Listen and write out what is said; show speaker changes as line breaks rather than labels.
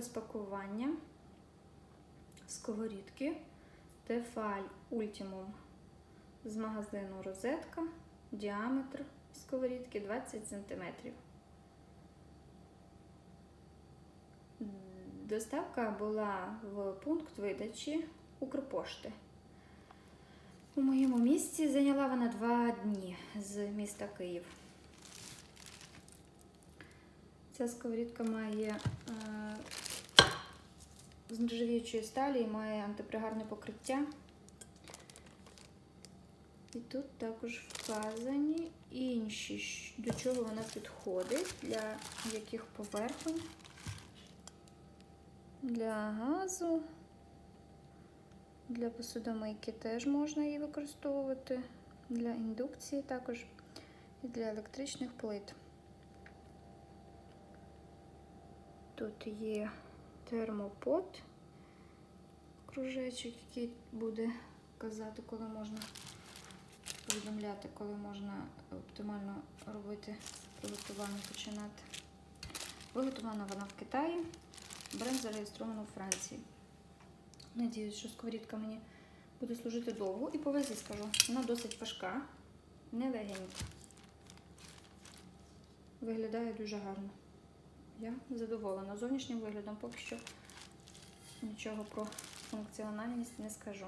розпакування сковорідки Tefal Ultimum з магазину Розетка. Діаметр сковорідки 20 см. Доставка була в пункт видачі Укрпошти. У моєму місті зайняла вона два дні з міста Київ. Ця сковорідка має е, з нержавіючої сталі і має антипригарне покриття. І тут також вказані інші, до чого вона підходить, для яких поверхонь. Для газу, для посудомийки теж можна її використовувати, для індукції також і для електричних плит. Тут є термопод, кружечок, який буде казати, коли можна повідомляти, коли можна оптимально робити приготування починати. Виготовлена вона в Китаї, бренд зареєстровано у Франції. Надіюсь, що сковорідка мені буде служити довго і по вазі скажу, вона досить важка, не легенька. Виглядає дуже гарно. Я задоволена. Зовнішнім виглядом поки що нічого про функціональність не скажу.